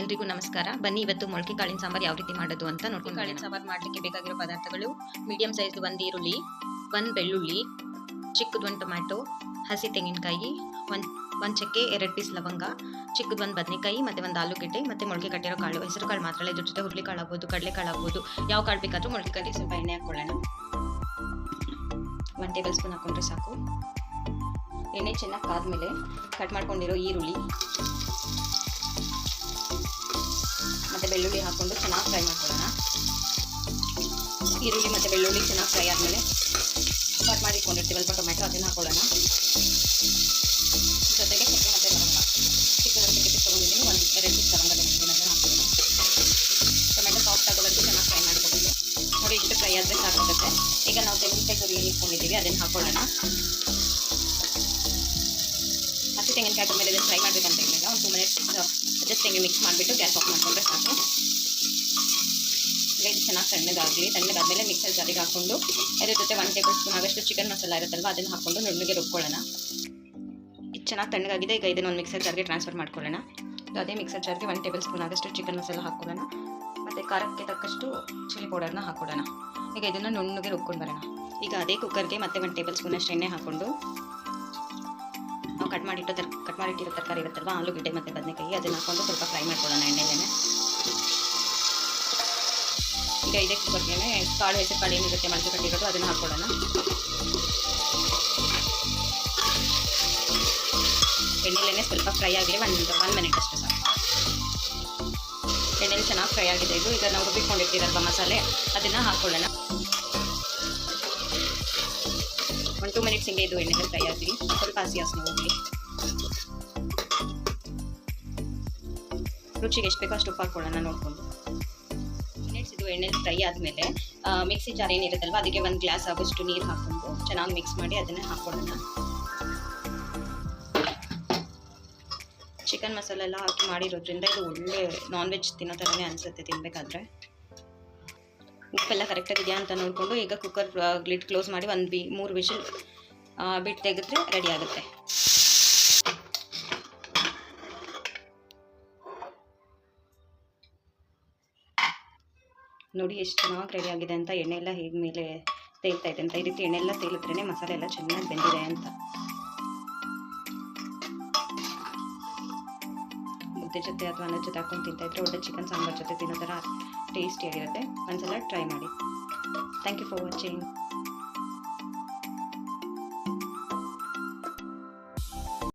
ಎಲ್ರಿಗೂ ನಮಸ್ಕಾರ. ಬನ್ನಿ ಇವತ್ತು ಮೊಳಕೆ ಕಾಳಿನ ಸಾಂಬಾರ್ ಯಾವ ರೀತಿ ಮಾಡೋದು ಅಂತ ಮೊಳಕೆ ಕಾಳಿನ ಸಾಂಬಾರ್ ಮಾಡಲಿಕ್ಕೆ ಬೇಕಾಗಿರೋ ಪದಾರ್ಥಗಳು ಮೀಡಿಯಂ ಸೈಜ್ ಒಂದು ಈರುಳ್ಳಿ ಒಂದು ಬೆಳ್ಳುಳ್ಳಿ ಚಿಕ್ಕದು ಒಂದು ಟೊಮ್ಯಾಟೊ ಹಸಿ ತೆಂಗಿನಕಾಯಿ ಒಂದು ಒಂದು ಚಕ್ಕೆ ಎರಡು ಪೀಸ್ ಲವಂಗ ಚಿಕ್ಕದು ಒಂದು ಬದನೆಕಾಯಿ ಮತ್ತು ಒಂದು ಆಲೂಗೆಡ್ಡೆ ಮತ್ತು ಮೊಳಕೆ ಕಟ್ಟಿರೋ ಕಾಳು ಹೆಸರು ಕಾಳು ಮಾತ್ರ ಇದ್ರ ಜೊತೆ ಹುರುಳಿ ಕಾಳು ಆಗ್ಬೋದು ಕಡಲೆ ಕಾಳು ಆಗ್ಬೋದು ಯಾವ ಕಾಳು ಬೇಕಾದರೂ ಮೊಳಕೆ ಕಟ್ಟಿ ಸ್ವಲ್ಪ ಎಣ್ಣೆ ಹಾಕ್ಕೊಳ್ಳೋಣ ಒನ್ ಟೇಬಲ್ ಸ್ಪೂನ್ ಹಾಕ್ಕೊಂಡ್ರೆ ಸಾಕು. ಎಣ್ಣೆ ಚೆನ್ನಾಗಿ ಕಾದ್ಮೇಲೆ ಕಟ್ ಮಾಡ್ಕೊಂಡಿರೋ ಈರುಳ್ಳಿ ಮತ್ತು ಬೆಳ್ಳುಳ್ಳಿ ಹಾಕ್ಕೊಂಡು ಚೆನ್ನಾಗಿ ಫ್ರೈ ಮಾಡ್ಕೊಳ್ಳೋಣ. ಈರುಳ್ಳಿ ಮತ್ತು ಬೆಳ್ಳುಳ್ಳಿ ಚೆನ್ನಾಗಿ ಫ್ರೈ ಆದಮೇಲೆ ಕಟ್ ಮಾಡಿ ಇಟ್ಕೊಂಡಿರ್ತೀವಲ್ಪ ಟೊಮೆಟೊ ಅದನ್ನು ಹಾಕೊಳ್ಳೋಣ. ಜೊತೆಗೆ ಚಕ್ಕೆ ಮತ್ತು ಲವಂಗ. ಚಿಕ್ಕ ಚಕ್ಕೆ ತೊಗೊಂಡಿದ್ದೀನಿ, ಒಂದು ಎರಡು ಪೀಸ್ ಲವಂಗ ತೊಗೊಂಡಿದ್ದೀನಿ, ಅದನ್ನು ಟೊಮೆಟೊ ಸಾಫ್ಟ್ ಆಗೋವರೆಗೂ ಚೆನ್ನಾಗಿ ಫ್ರೈ ಮಾಡ್ಕೊಬೇಕು ನೋಡಿ, ಇಷ್ಟು ಫ್ರೈ ಆದರೆ ಸಾಕಾಗುತ್ತೆ. ಈಗ ನಾವು ತೆಂಗಿನಕಾಯಿ ತುರಿ ಏನು ಇಟ್ಕೊಂಡಿದ್ದೀವಿ, ಅದನ್ನು ಹಾಕೊಳ್ಳೋಣ. ಹಸಿ ತೆಂಗಿನಕಾಯಿ ಮೇಲೆ ಫ್ರೈ ಮಾಡಬೇಕಂತ ಹೇಳಿದಾಗ ಒಂದು ಟೂ ಮಿನಿಟ್ಸ್ ಜಸ್ಟ್ ಹಿಂಗೆ ಮಿಕ್ಸ್ ಮಾಡಿಬಿಟ್ಟು ಗ್ಯಾಸ್ ಆಫ್ ಮಾಡಿಕೊಂಡ್ರೆ ಸಾಕು. ಇದು ಚೆನ್ನಾಗಿ ತಣ್ಣಗಾಗಲಿ. ತಣ್ಣಗಾದ್ಮೇಲೆ ಮಿಕ್ಸರ್ ಜಾರಿಗೆ ಹಾಕ್ಕೊಂಡು ಅದ್ರ ಜೊತೆ ಒನ್ ಟೇಬಲ್ ಸ್ಪೂನ್ ಆಗೋಷ್ಟು ಚಿಕನ್ ಮಸಾಲ ಇರುತ್ತಲ್ವ, ಅದನ್ನು ಹಾಕ್ಕೊಂಡು ನುಣ್ಣಗೆ ರುಬ್ಕೊಳ್ಳೋಣ. ಇದು ಚೆನ್ನಾಗಿ ತಣ್ಣಗಾಗಿದೆ. ಈಗ ಇದನ್ನು ಒಂದು ಮಿಕ್ಸರ್ ಜಾರ್ಗೆ ಟ್ರಾನ್ಸ್ಫರ್ ಮಾಡ್ಕೊಳ್ಳೋಣ. ಅದೇ ಮಿಕ್ಸರ್ ಜಾರ್ಗೆ ಒನ್ ಟೇಬಲ್ ಸ್ಪೂನ್ ಆಗೋಷ್ಟು ಚಿಕನ್ ಮಸಾಲ ಹಾಕ್ಕೊಳ್ಳೋಣ. ಮತ್ತು ಖಾರಕ್ಕೆ ತಕ್ಕಷ್ಟು ಚಿಲ್ಲಿ ಪೌಡರ್ನ ಹಾಕ್ಕೊಳ್ಳೋಣ. ಈಗ ಇದನ್ನು ನುಣ್ಣಗೆ ರುಬ್ಕೊಂಡು ಬರೋಣ. ಈಗ ಅದೇ ಕುಕ್ಕರ್ಗೆ ಮತ್ತೆ ಒಂದು ಟೇಬಲ್ ಸ್ಪೂನ್ ಅಷ್ಟು ಎಣ್ಣೆ ಹಾಕ್ಕೊಂಡು ನಾವು ಕಟ್ ಮಾಡಿಟ್ಟು ತರ್ ಕಟ್ ಮಾಡಿಟ್ಟಿರೋ ತರಕಾರಿ ಇರುತ್ತಲ್ವ ಆಲೂಗಡ್ಡೆ ಮತ್ತು ಬದನೆಕಾಯಿ ಅದನ್ನು ಹಾಕೊಂಡು ಸ್ವಲ್ಪ ಫ್ರೈ ಮಾಡ್ಕೊಳ್ಳೋಣ ಎಣ್ಣೆಲೇನೆ ಈಗ ಇದಕ್ಕೆ ಕುಕ್ಕರ್ಗೆ ಕಾಳು, ಹೆಸರು ಕಾಳು ಏನಿರುತ್ತೆ ಮೊಳಕೆ ಕಟ್ಟಿರೋದು ಅದನ್ನು ಹಾಕ್ಕೊಳ್ಳೋಣ ಎಣ್ಣೆಲೇನೆ ಸ್ವಲ್ಪ ಫ್ರೈ ಆಗಲಿ ಒಂದು ಒನ್ ಮಿನಿಟ್ ಅಷ್ಟು ಸಾಕು. ಎಣ್ಣೆಲಿ ಚೆನ್ನಾಗಿ ಫ್ರೈ ಆಗಿದೆ ಇದು. ಈಗ ನಾವು ರುಬ್ಬಿಕೊಂಡಿರ್ತೀರಲ್ವ ಮಸಾಲೆ, ಅದನ್ನು ಹಾಕ್ಕೊಳ್ಳೋಣ ಒಂದು ಟೂ ಮಿನಿಟ್ಸ್ ಹಿಂಗೆ ಇದು ಎಣ್ಣೆ ಫ್ರೈ ಆಗಲಿ ಸ್ವಲ್ಪ ಹಸಿ ಹಸಿ ಹೋಗಲಿ ರುಚಿಗೆ ಎಷ್ಟು ಬೇಕೋ ಅಷ್ಟು ಉಪ್ಪು ಹಾಕೊಳ್ಳೋಣ ನೋಡಿಕೊಂಡು. ಮಿನಿಟ್ಸ್ ಇದು ಎಣ್ಣೆಲಿ ಫ್ರೈ ಆದಮೇಲೆ ಮಿಕ್ಸಿ ಜಾರ್ ಏನಿರುತ್ತಲ್ವ, ಅದಕ್ಕೆ ಒಂದು ಗ್ಲಾಸ್ ಆಗೋಷ್ಟು ನೀರು ಹಾಕ್ಕೊಂಡು ಚೆನ್ನಾಗಿ ಮಿಕ್ಸ್ ಮಾಡಿ ಅದನ್ನು ಹಾಕ್ಕೊಳ್ಳೋಣ. ಚಿಕನ್ ಮಸಾಲೆ ಎಲ್ಲ ಹಾಕಿ ಮಾಡಿರೋದ್ರಿಂದ ಇದು ಒಳ್ಳೆ ನಾನ್ ವೆಜ್ ತಿನ್ನೋ ಥರನೇ ಅನಿಸುತ್ತೆ ತಿನ್ನಬೇಕಾದ್ರೆ ಉಪ್ಪೆಲ್ಲ ಕರೆಕ್ಟಾಗಿದೆಯಾ ಅಂತ ನೋಡಿಕೊಂಡು ಈಗ ಕುಕ್ಕರ್ ಗ್ಲಿಡ್ ಕ್ಲೋಸ್ ಮಾಡಿ ಒಂದು ಬಿ, ಮೂರು ವಿಷಲ್ ಬಿಟ್ಟು ತೆಗೆದ್ರೆ ರೆಡಿ ಆಗುತ್ತೆ. ನೋಡಿ ಎಷ್ಟು ಚೆನ್ನಾಗಿ ರೆಡಿ ಆಗಿದೆ ಅಂತ ಎಣ್ಣೆ ಎಲ್ಲ ಹೇಗೆ ಮೇಲೆ ತೇಲ್ತಾ ಇದೆ ಅಂತ. ಈ ರೀತಿ ಎಣ್ಣೆ ಎಲ್ಲ ತೇಲಿದ್ರೇ ಮಸಾಲೆ ಎಲ್ಲ ಚೆನ್ನಾಗಿ ಬೆಂದಿದೆ ಅಂತ. ಮುದ್ದೆ ಜೊತೆ ಅಥವಾ ಅನ್ನದ ಜೊತೆ ಹಾಕೊಂಡು ತಿಂತಾ ಇದ್ರೆ ಒಳ್ಳೆ ಚಿಕನ್ ಸಾಂಬಾರ್ ಜೊತೆ ತಿನ್ನೋ ಥರ ಟೇಸ್ಟಿಯಾಗಿರುತ್ತೆ ಒಂದ್ಸಲ ಟ್ರೈ ಮಾಡಿ. Thank you for watching